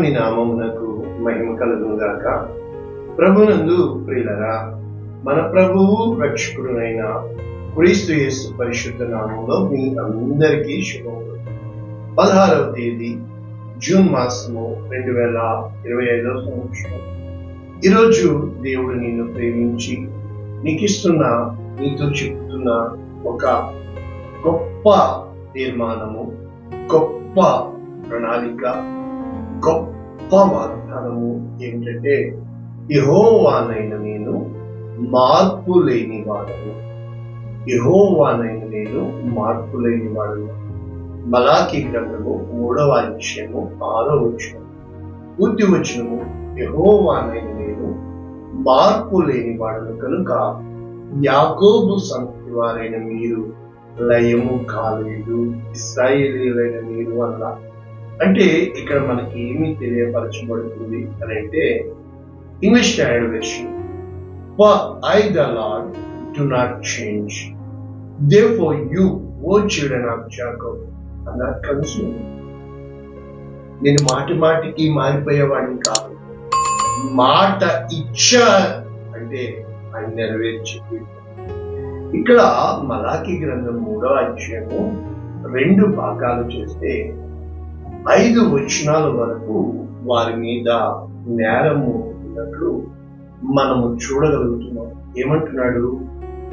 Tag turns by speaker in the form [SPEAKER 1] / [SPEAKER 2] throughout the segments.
[SPEAKER 1] దేవుని నామమునకు మహిమ కలుగునుగాక ప్రభునందు ప్రియులరా మన ప్రభువు రక్షకుడునైన క్రీస్తు యేసు పరిశుద్ధ నామంలో మీ అందరికీ శుభములు. పదహారవ తేదీ జూన్ మాసము రెండు వేల ఇరవై ఐదవ సంవత్సరం. ఈరోజు దేవుడు నిన్ను ప్రేమించి నీకు ఇస్తున్న నీతో చెప్తున్న ఒక గొప్ప తీర్మానము గొప్ప ప్రణాళిక గొప్ప వాగ్దానము ఏమిటంటే ఇహోవానైన నేను మార్పు లేని వాడను ఇహోవానైన నేను మార్పు లేని వాడను మలాకి గ్రంథము మూడవ అధ్యయము ఆరో వచనం. పూర్తి వచనము యహోవానైన నేను మార్పు లేని వాడను కనుక యాకోబు సంతతి వారైన మీరు లయము కాలేదు ఇస్రాయేలీలైన మీరు అన్నారు అంటే ఇక్కడ మనకి ఏమి తెలియపరచబడుతుంది అని అంటే English translation for I the lord do not change therefore you O children of Jacob అన్న కన్సు నేను మాటి మాటికి మారిపోయేవాడిని కాదు. మాట ఇచ్చా అంటే ఆయన నెరవేర్చి ఇక్కడ మలాఖీ గ్రంథం మూడో అధ్యాయము రెండు భాగాలు చేస్తే ఐదు వచనాల వరకు వారి మీద నేరము ఉన్నట్లు మనము చూడగలుగుతున్నాం. ఏమంటున్నాడు?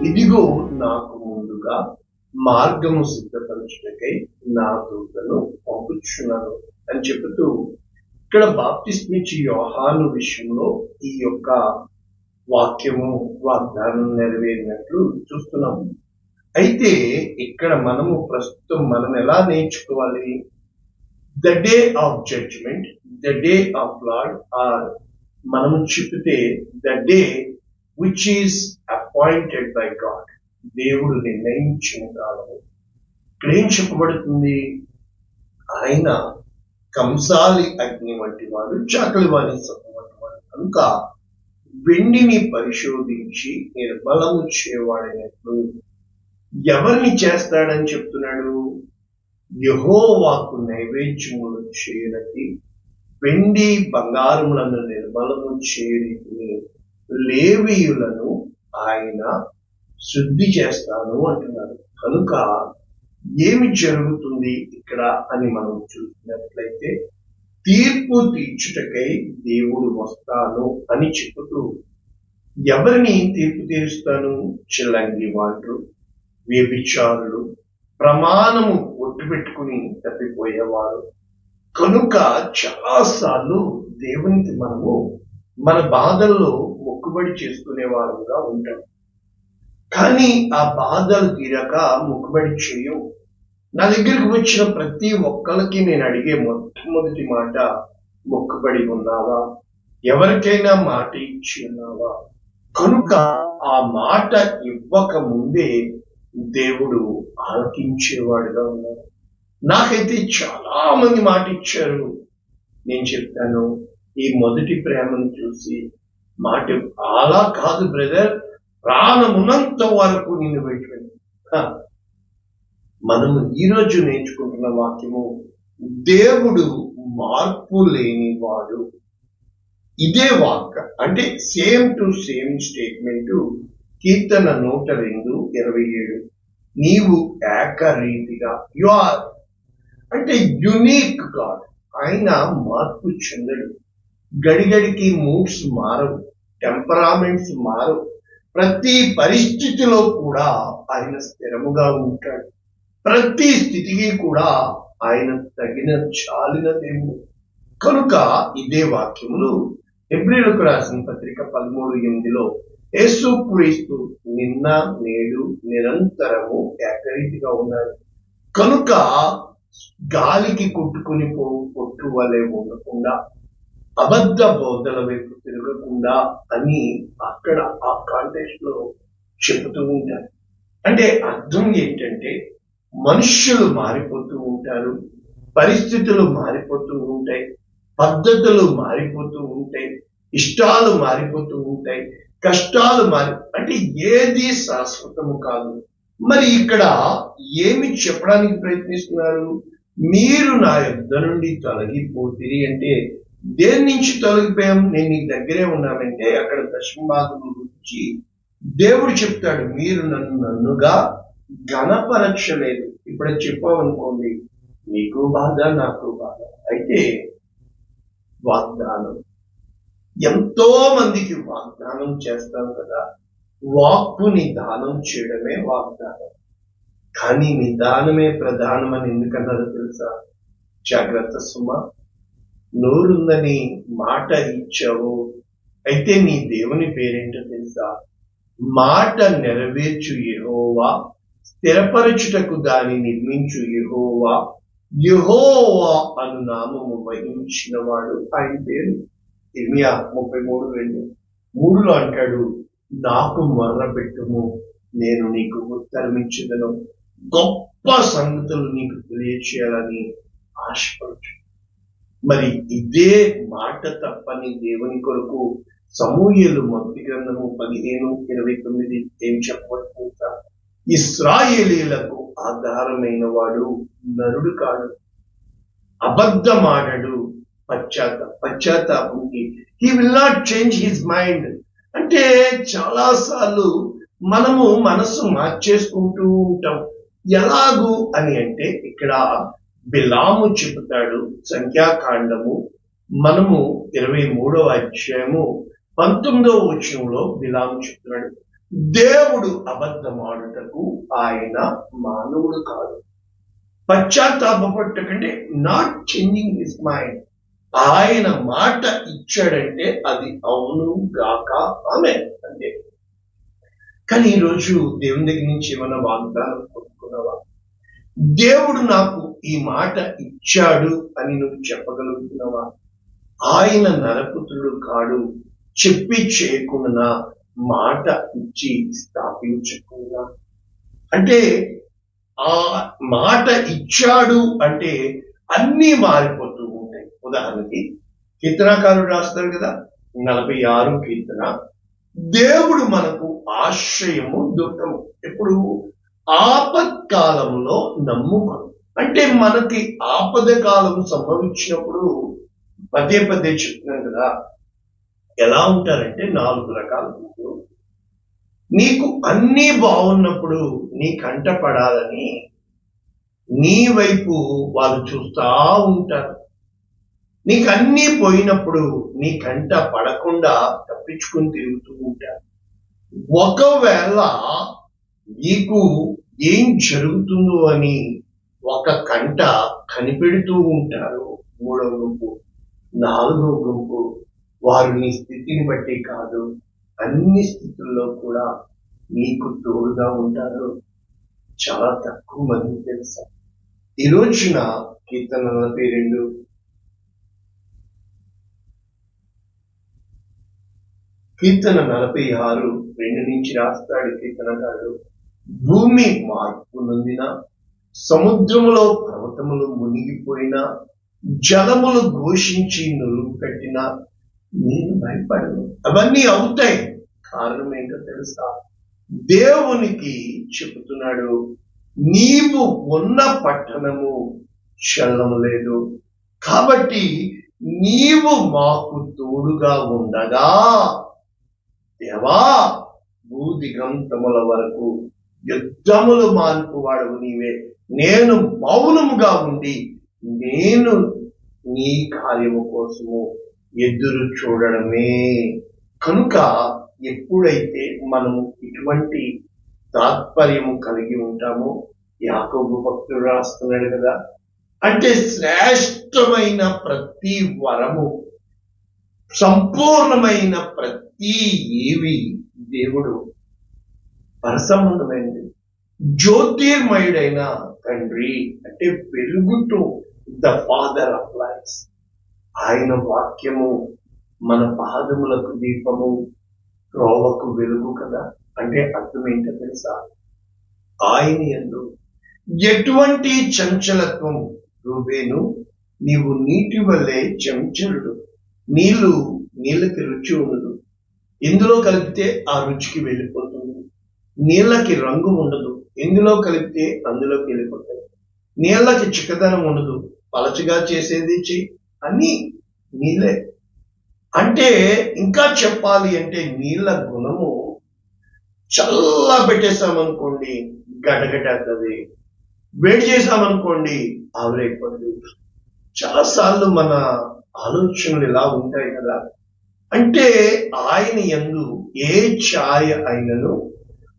[SPEAKER 1] ఇదిగో నాకు ముందుగా మార్గము సిద్ధపరచుటకై నా దూతను పంపుచున్నాను అని చెబుతూ ఇక్కడ బాప్తిస్మిచ్చి యోహాను విషయంలో ఈ యొక్క వాక్యము వాగ్దానం నెరవేరినట్లు చూస్తున్నాము. అయితే ఇక్కడ మనము ప్రస్తుతం మనం ఎలా నేర్చుకోవాలి? The day of judgment the day of lord or మనము చెప్పితే the day which is appointed by God దేవుడు నిర్ణయించిన కాలము. ఇక్కడ ఏం చెప్పబడుతుంది ఆయన కంసాలి అగ్ని వంటి వాడు చాకలి వారి సత్వం వంటి వాడు. కనుక వెండిని పరిశోధించి నిర్బలము చేయవాడైనట్లు ఎవరిని చేస్తాడని చెప్తున్నాడు? యహోవాకు నైవేద్యములు చేయనది వెండి బంగారములను నిర్మలము చేయని లేవీయులను ఆయన శుద్ధి చేస్తాను అంటున్నాడు. కనుక ఏమి జరుగుతుంది ఇక్కడ అని మనం చూసినట్లయితే తీర్పు తీర్చుటకై దేవుడు వస్తాను అని చెబుతూ ఎవరిని తీర్పు తీరుస్తాను? చిల్లంగి వాళ్ళు వ్యభిచారులు ప్రమాణము ఒట్టు పెట్టుకుని తప్పిపోయేవారు. కనుక చాలాసార్లు దేవునికి మనము మన బాధల్లో మొక్కుబడి చేసుకునే వారంగా ఉంటాం. కానీ ఆ బాధలు తీరక మొక్కుబడి చేయవు నా దగ్గరికి వచ్చిన ప్రతి ఒక్కరికి నేను అడిగే మొట్టమొదటి మాట మొక్కుబడి ఉన్నావా? ఎవరికైనా మాట ఇచ్చి ఉన్నావా? కనుక ఆ మాట ఇవ్వక ముందే దేవుడు ఆలకించేవాడుగా ఉన్నాడు. నాకైతే చాలా మంది మాట ఇచ్చారు నేను చెప్తాను ఈ మొదటి ప్రేమను చూసి మాట అలా కాదు బ్రదర్ ప్రాణమునంత వరకు నిన్ను పెట్టింది మనము ఈరోజు నేర్చుకుంటున్న వాక్యము దేవుడు మార్పు లేనివాడు. ఇదే వాక్ అంటే సేమ్ టు సేమ్ స్టేట్మెంట్ కీర్తన నూట రెండు ఇరవై ఏడు నీవు ఏకరీతిగా యు ఆర్ అంటే యునీక్ గాడ్ ఆయన మార్పు చెందడు. గడిగడికి మూడ్స్ మారవు టెంపరామెంట్స్ మారవు. ప్రతి పరిస్థితిలో కూడా ఆయన స్థిరముగా ఉంటాడు. ప్రతి స్థితికి కూడా ఆయన తగిన చాలిన దేవుడు. కనుక ఇదే వాక్యములు ఎబ్రిలకు రాసిన పత్రిక పదమూడు ఎనిమిదిలో యేసుక్రీస్తు నిన్న నేడు నిరంతరము ఏకరీతిగా ఉన్నారు కనుక గాలికి కొట్టుకుని పో కొట్టు వలె ఉండకుండా అబద్ధ బోధల వైపు తిరగకుండా అని అక్కడ ఆ కాంటెక్స్ట్లో చెబుతూ ఉంటారు. అంటే అర్థం ఏంటంటే మనుష్యులు మారిపోతూ ఉంటారు పరిస్థితులు మారిపోతూ ఉంటాయి పద్ధతులు మారిపోతూ ఉంటాయి ఇష్టాలు మారిపోతూ ఉంటాయి కష్టాలు మారి అంటే ఏది శాశ్వతము కాదు. మరి ఇక్కడ ఏమి చెప్పడానికి ప్రయత్నిస్తున్నారు? మీరు నా యుద్ధ నుండి తొలగిపోతిరి అంటే దేని నుంచి తొలగిపోయాం? నేను నీ దగ్గరే ఉన్నానంటే అక్కడ దశమ గురించి దేవుడు చెప్తాడు మీరు నన్ను నన్నుగా గణపరచలేదు ఇప్పుడు చెప్పామనుకోండి నీకు బాధ నాకు బాధ. అయితే వాగ్దానం. ఎంతో మందికి వాగ్దానం చేస్తాం కదా. వాక్కు నిదానం చేయడమే వాగ్దానం. కానీ నిదానమే ప్రధానమని ఎందుకన్నారో తెలుసా? జాగ్రత్త సుమ. నోరుందని మాట ఇచ్చావు. అయితే నీ దేవుని పేరేంటో తెలుసా? మాట నెరవేర్చు యహోవా స్థిరపరచుటకు దాని నిర్మించు యహోవా. యెహోవా అను నామము వహించిన వాడు ఆయన పేరు ఇర్మియా ముప్పై మూడు రెండు. మూడులో అంటాడు నాకు మొర్ర పెట్టుము నేను నీకు ఉత్తరమించదను గొప్ప సంగతులు నీకు తెలియచేయాలని ఆశపడుచు. మరి ఇదే మాట తప్పని దేవుని కొరకు సమూహలు మొదటి గ్రంథము పదిహేను ఇరవై తొమ్మిది ఏం చెప్పబడుతుంటా ఇస్రాయేలీలకు ఆధారమైన వాడు నరుడు కాడు. అబద్ధమాడడు పశ్చాత్త పశ్చాత్తాపంకి he will not change his mind అంటే చాలా సార్లు మనము మనసు మార్చేసుకుంటూ ఉంటాం. ఎలాగు అని అంటే ఇక్కడ బిలాము చెబుతాడు సంఖ్యాకాండము. మనము ఇరవై మూడవ అధ్యాయము పంతొమ్మిదవ వచనంలో బిలాము చెప్తున్నాడు దేవుడు అబద్ధమాడుటకు ఆయన మానవుడు కాదు. పశ్చాత్తాపట్టకంటే నాట్ చేంజింగ్ హిస్ మైండ్ ఆయన మాట ఇచ్చాడంటే అది అవును గాక ఆమె అంటే కానీ ఈరోజు దేవుని దగ్గర నుంచి ఏమైనా వాగ్దానం కొనుక్కున్నావా దేవుడు నాకు ఈ మాట ఇచ్చాడు అని నువ్వు చెప్పగలుగుతున్నావా? ఆయన నరపుతుడు కాడు చెప్పి చేయకుండా మాట ఇచ్చి స్థాపించకుండా. అంటే ఆ మాట ఇచ్చాడు అంటే అన్నీ మారిపోతూ ఉదాహరణకి కీర్తనాకారుడు రాస్తారు కదా నలభై ఆరు కీర్తన. దేవుడు మనకు ఆశ్రయము దుఃఖము. ఎప్పుడు? ఆపత్కాలంలో నమ్ముకం అంటే మనకి ఆపద కాలం సంభవించినప్పుడు పదే పదే చెప్తున్నాం కదా ఎలా ఉంటారంటే నాలుగు రకాల. నీకు అన్నీ బాగున్నప్పుడు నీ కంట పడాలని నీ వైపు వాళ్ళు చూస్తా ఉంటారు. నీకు అన్నీ పోయినప్పుడు నీ కంట పడకుండా తప్పించుకుని తిరుగుతూ ఉంటారు ఒకవేళ నీకు ఏం జరుగుతుందో అని ఒక కంట కనిపెడుతూ ఉంటారు మూడవ గుంపు నాలుగవ గుంపు వారు నీ స్థితిని బట్టి కాదు అన్ని స్థితుల్లో కూడా నీకు తోడుగా ఉంటారు. చాలా తక్కువ మంది తెలుసా? ఈ రోజున కీర్తన నలభై రెండు కీర్తన నలభై ఆరు రెండు నుంచి రాస్తాడు కీర్తనగాడు భూమి మార్పు నొందిన సముద్రములో పర్వతములు మునిగిపోయిన జలములు ఘోషించి నురుగు కట్టిన నేను భయపడను. అవన్నీ అవుతాయి. కారణం ఏంటో తెలుసా? దేవునికి చెబుతున్నాడు నీవు ఉన్న పట్టణము చల్లం లేదు. కాబట్టి నీవు మాకు తోడుగా ఉండగా దేవా భూదిగంతముల వరకు యుద్ధములు మార్పు వాడవు నీవే. నేను మౌనముగా ఉండి నేను నీ కార్యము కోసము ఎదురు చూడడమే. కనుక ఎప్పుడైతే మనము ఇటువంటి తాత్పర్యము కలిగి ఉంటామో యాకోబు భక్తుడు రాస్తున్నాడు కదా అంటే శ్రేష్టమైన ప్రతి వరము సంపూర్ణమైన ప్రతి ఈ ఏవి దేవుడు పరసంబంధమైనది. జ్యోతిర్మయుడైన తండ్రి అంటే పెరుగుతూ ద ఫాదర్ ఆఫ్ లైఫ్. ఆయన వాక్యము మన పాదములకు దీపము త్రోవకు వెలుగు కదా? అంటే అర్థం ఏంటో తెలుసా? ఆయన ఎందు ఎటువంటి చంచలత్వం? రూబేను నీవు నీటి వల్లే చంచలుడు. నీళ్ళు నీళ్ళకి రుచి ఉండదు ఇందులో కలిపితే ఆ రుచికి వెళ్ళిపోతుంది. నీళ్ళకి రంగు ఉండదు. ఎందులో కలిపితే అందులోకి వెళ్ళిపోతాయి నీళ్ళకి చిక్కదనం ఉండదు. పలచగా చేసేది చెయ్యి అన్నీ నీళ్ళే. అంటే ఇంకా చెప్పాలి అంటే నీళ్ళ గుణము చల్లా పెట్టేశామనుకోండి గడగడది వేడి చేసామనుకోండి ఆవిరైపోతుంది. చాలాసార్లు మన ఆలోచనలు ఇలా ఉంటాయి కదా. అంటే ఆయన ఎందు ఏ ఛాయ అయినను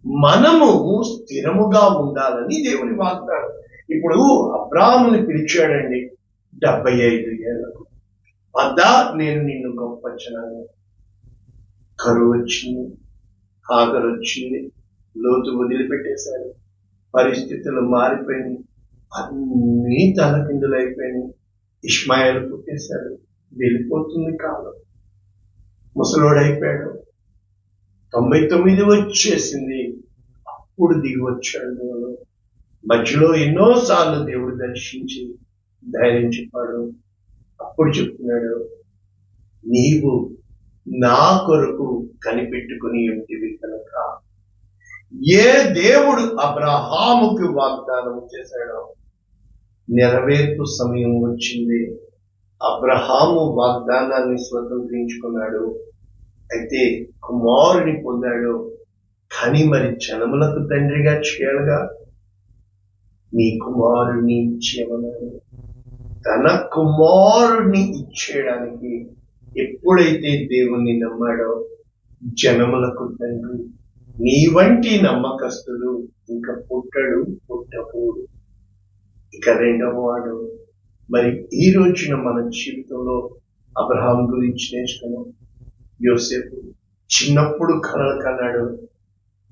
[SPEAKER 1] మనము స్థిరముగా ఉండాలని దేవుని వాగ్దానం. ఇప్పుడు అబ్రాహ్ముని పిలిచాడండి డెబ్బై ఐదు ఏళ్ళకు అద్దా నేను నిన్ను గొప్పచ్చనాను కరువు వచ్చింది ఆకలి వచ్చింది లోతు వదిలిపెట్టేశాను. పరిస్థితులు మారిపోయినాయి అన్నీ తలకిందులైపోయినాయి. ఇష్మాయిల్ పుట్టేశాడు వెళ్ళిపోతుంది కాలం. ముసలోడైపోయాడు. తొంభై తొమ్మిది వచ్చేసింది. అప్పుడు దిగి వచ్చాడు. మధ్యలో ఎన్నోసార్లు దేవుడు దర్శించి ధైర్యం చెప్పాడు. అప్పుడు చెప్తున్నాడు నీవు నా కొరకు కనిపెట్టుకుని ఉంటివి కనుక ఏ దేవుడు అబ్రహాముకి వాగ్దానం చేశాడో నెరవేర్పు సమయం వచ్చింది. అబ్రహాము వాగ్దానాన్ని స్వతంత్రించుకున్నాడు. అయితే కుమారుని పొందాడు కానీ మరి జనములకు తండ్రిగా చేయాలిగా నీ కుమారుని ఇచ్చేమన్నాడు తన కుమారుని ఇచ్చేయడానికి ఎప్పుడైతే దేవుణ్ణి నమ్మాడో జనములకు తండ్రి నీ వంటి నమ్మకస్తుడు ఇంకా పుట్టడు పుట్టపోడు ఇక రెండవ వాడు మరి ఈ రోజున మన జీవితంలో అబ్రహాం గురించి నేర్చుకున్నాం యోసేపు చిన్నప్పుడు కలలు కన్నాడు.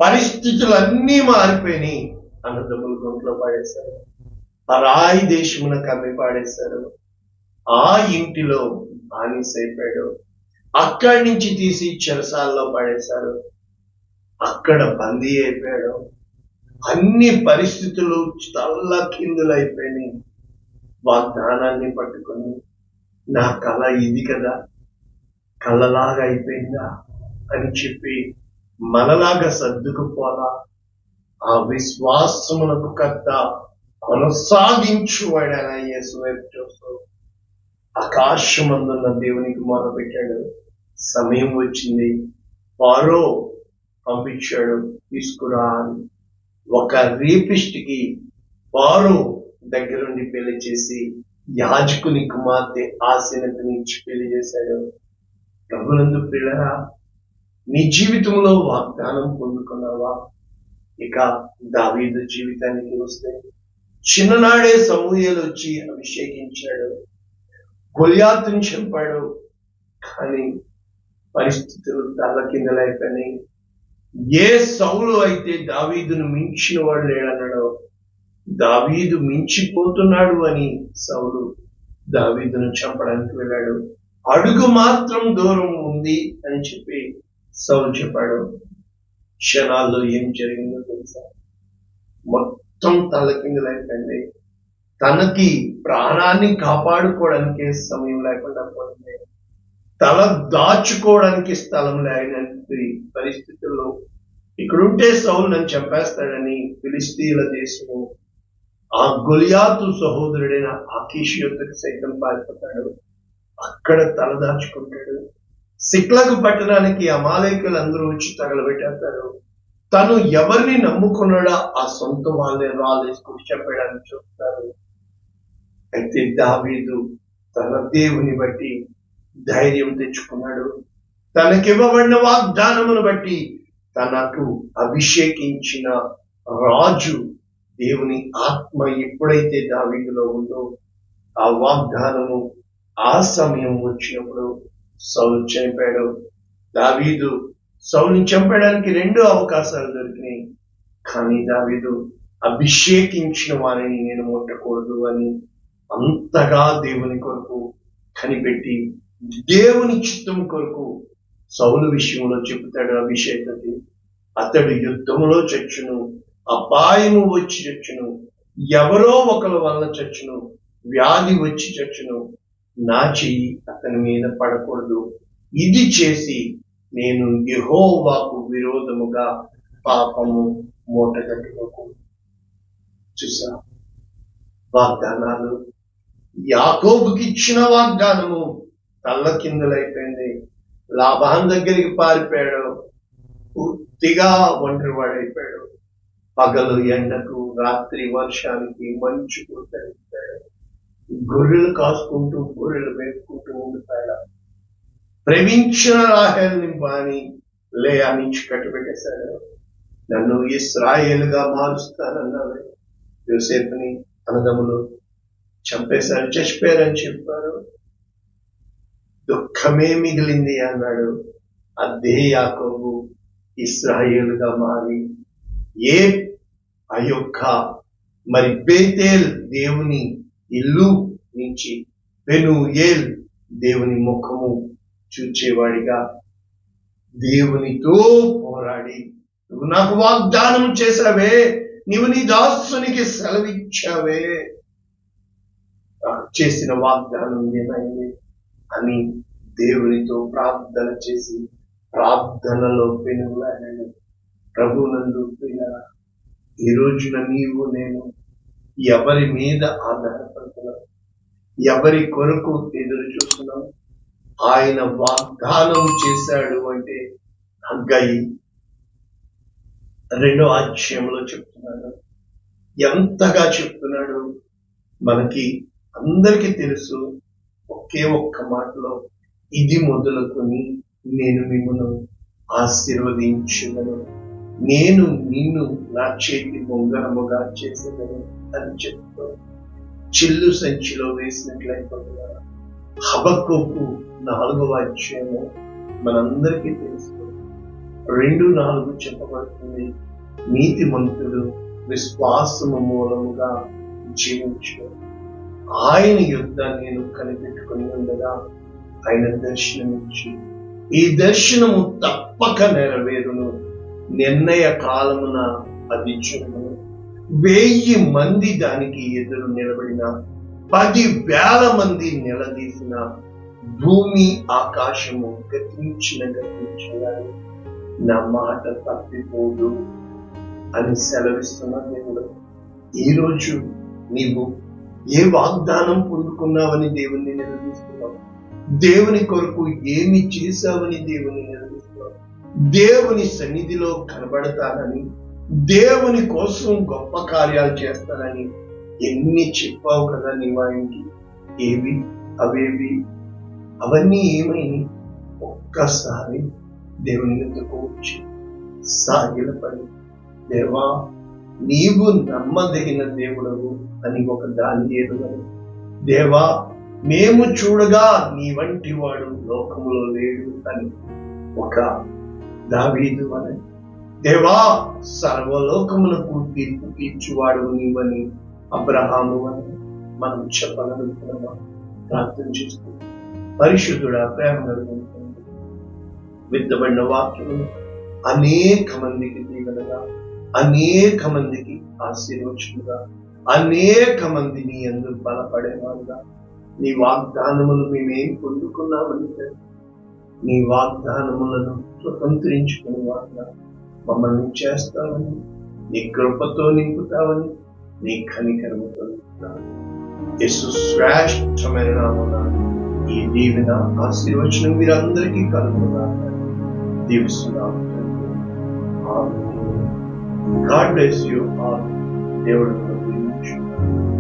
[SPEAKER 1] పరిస్థితులు అన్నీ మారిపోయినాయి అన్నదమ్ములు గొంట్లో పాడేశారు. పరాయి దేశమున కమ్మి పాడేశారు. ఆ ఇంటిలో బానిసైపోయాడు. అక్కడి నుంచి తీసి చెరసాల్లో పడేశారు. అక్కడ బందీ అయిపోయాడు. అన్ని పరిస్థితులు చల్ల కిందులైపోయినాయి. వాగ్దానాన్ని పట్టుకొని నా కళ ఇది కదా. కళ్ళలాగా అయిపోయిందా అని చెప్పి మనలాగా సర్దుకుపోలా ఆ విశ్వాసమునకు కర్త కొనసాగించువాడన యేసు వైపు చూస్తూ ఆకాశమందున్న దేవునికి మొరపెట్టాడు సమయం వచ్చింది. వారో పంపించాడు తీసుకురా అని. ఒక రేపిస్ట్కి వారు దగ్గరుండి పెళ్ళి చేసి యాజకుని కుమార్తె ఆశనకు నుంచి పెళ్ళి చేశాడు. ప్రభునందు పిల్లరా నీ జీవితంలో వాగ్దానం పొందుకున్నావా? ఇక దావీదు జీవితానికి వస్తే చిన్ననాడే సమూహలు వచ్చి అభిషేకించాడు గొలియాతుని చంపాడు కానీ పరిస్థితులు తల్ల కిందలైపోయినాయి ఏ సౌలు అయితే దావీదును మించిన వాడు లేడన్నాడో దావీదు మించిపోతున్నాడు అని సౌలు దావీదును చంపడానికి వెళ్ళాడు. అడుగు మాత్రం దూరం ఉంది అని చెప్పి సౌలు చెప్పాడు. క్షణాల్లో ఏం జరిగిందో తెలుసా? మొత్తం తలకిందులైపోయింది తనకి ప్రాణాన్ని కాపాడుకోవడానికి సమయం లేకుండా పోయింది. తల దాచుకోవడానికి స్థలం లేనటువంటి పరిస్థితుల్లో ఇక్కడుంటే సౌలు నన్ను చంపేస్తాడని ఫిలిస్తీన్ల దేశము ఆ గొలియాతు సహోదరుడైన ఆకీష్ యుద్ధకు సైతం పారిపోతాడు. అక్కడ తలదాచుకుంటాడు. సిక్లకు పట్టడానికి అమాలేకులు అందరూ వచ్చి తగలబెట్టేస్తారు. తను ఎవరిని నమ్ముకున్నాడో ఆ సొంత వాళ్ళే రాలేసుకుని చెప్పడానికి చూస్తారు. అయితే దావీదు తన దేవుని బట్టి ధైర్యం తెచ్చుకున్నాడు. తనకివ్వబడిన వాగ్దానమును బట్టి తనకు అభిషేకించిన రాజు దేవుని ఆత్మ ఎప్పుడైతే దావీదులో ఉందో ఆ వాగ్దానము ఆ సమయం వచ్చినప్పుడు సౌలు చనిపోయాడు. దావీదు సౌల్ని చంపడానికి రెండు అవకాశాలు దొరికినాయి. కానీ దావీదు అభిషేకించిన వారిని నేను ముట్టకూడదు అని అంతగా దేవుని కొరకు కనిపెట్టి దేవుని చిత్తం కొరకు సౌలు విషయంలో చెబుతాడు అభిషేకకి అతడు యుద్ధంలో చచ్చును అపాయము వచ్చి చచ్చును ఎవరో ఒకరి వలన చచ్చును వ్యాధి వచ్చి చచ్చును నా చెయ్యి అతని మీద పడకూడదు. ఇది చేసి నేను యహోవాకు విరోధముగా పాపము మూట చూసా? వాగ్దానాలు. యాకోబుకి ఇచ్చిన వాగ్దానము తల్ల కిందలైపోయింది. లాభాన్ దగ్గరికి పారిపోయాడు. పూర్తిగా ఒంటరివాడైపోయాడు. పగలు ఎండకు రాత్రి వర్షానికి మంచుకు తగ్గిపోయాడు గొర్రెలు కాసుకుంటూ గొర్రెలు మేపుకుంటూ ఉండిపోయాడు ప్రేమించిన రాహేల్ని బాని లేయా నుంచి కట్టుబెట్టేశాడు నన్ను ఇస్రాయేలుగా మారుస్తానన్నాడు. యోసేపుని అన్నదమ్ములు చంపేశారు చచ్చిపోయారని చెప్పారు. దుఃఖమే మిగిలింది అన్నాడు. అదే యాకోబు ఇస్రాయేలుగా మారి ఏ ఆ యొక్క మరి బేతేల్ దేవుని ఇల్లు నుంచి పెనుయేల్ దేవుని ముఖము చూచేవాడిగా దేవునితో పోరాడి నువ్వు నాకు వాగ్దానం చేశావే నీవు నీ దాసునికి సెలవిచ్చావే చేసిన వాగ్దానం ఏమైంది? అని దేవునితో ప్రార్థన చేసి ప్రార్థనలో పెనుగులాడాడు ప్రభునందు ఈ రోజున నీవు నేను ఎవరి మీద ఆధారపడుతున్నాం ఎవరి కొరకు ఎదురు చూస్తున్నాం? ఆయన వాగ్దానం చేశాడు అంటే హగ్గయి. రెండో అధ్యాయంలో చెప్తున్నాడు. ఎంతగా చెప్తున్నాడు? మనకి అందరికీ తెలుసు. ఒకే ఒక్క మాటలో ఇది మొదలుకొని నేను మిమ్మల్ని ఆశీర్వదించగలను నేను నిన్ను నా చేతి బొంగరముగా చేసేదని అని చెప్తూ చిల్లు సంచిలో వేసినట్లయిపోతున్నారు హబక్కోకు నాలుగవ అధ్యాయము మనందరికీ తెలుసు. రెండు నాలుగు చెప్పబడుతుంది. నీతిమంతుడు విశ్వాసము మూలముగా జీవించు ఆయన యుద్ధ నేను కనిపెట్టుకుని ఉండగా ఆయన దర్శనమిచ్చి ఈ దర్శనము తప్పక నెరవేరును. నిర్ణయ కాలమున అది వెయ్యి మంది దానికి ఎదురు నిలబడిన పది వేల మంది నిలదీసిన భూమి ఆకాశము గతించిన గతించాలి నా మాట తప్పిపోదు అని సెలవిస్తున్న దేవుడు. ఈరోజు నీవు ఏ వాగ్దానం పొందుకున్నావని దేవుణ్ణి నిలదీస్తున్నావు? దేవుని కొరకు ఏమి చేశావని దేవుని నిలదీస్తున్నావు? దేవుని సన్నిధిలో కనబడతానని దేవుని కోసం గొప్ప కార్యాలు చేస్తానని ఎన్ని చెప్పావు కదా నీవు ఆయనకి ఏవి? అవేవి? అవన్నీ ఏమైనా ఒక్కసారి దేవుని ఎందుకు వచ్చి సాగిలపడి దేవా నీవు నమ్మదగిన దేవుడవు అని ఒక దాని ఎదుగను. దేవా మేము చూడగా నీ వంటి వాడు లోకములో లేడు అని ఒక దావీదు అని దేవా సర్వలోకములకు తీర్పు తీర్చువాడు నీవని అబ్రహాము అని మనం చెప్పగలుగుతున్నామా? ప్రార్థన చేస్తూ పరిశుద్ధుడా ప్రేమ కలుగుతుంది విత్తబడిన వాక్యం అనేక మందికి దీవెనగా అనేక మందికి ఆశీర్వచనగా అనేక మంది నీ అందరు బలపడేవారుగా. నీ వాగ్దానములు మేమేం పొందుకున్నామని నీ వాగ్దానములను స్వతంత్రించుకునే వారుగా మమ్మల్ని చేస్తావని నీ కృపతో నింపుతావని నీ కనికరముతో నింపుతావని యేసు శ్రేష్టమైన నామన ఈ దీవెన ఆశీర్వచనం మీరందరికీ కలుగుగా దీవిస్తున్నాము గాడ్ బ్లెస్ యూ. ఆల్ దేవుడు మిమ్మల్ని దీవించును.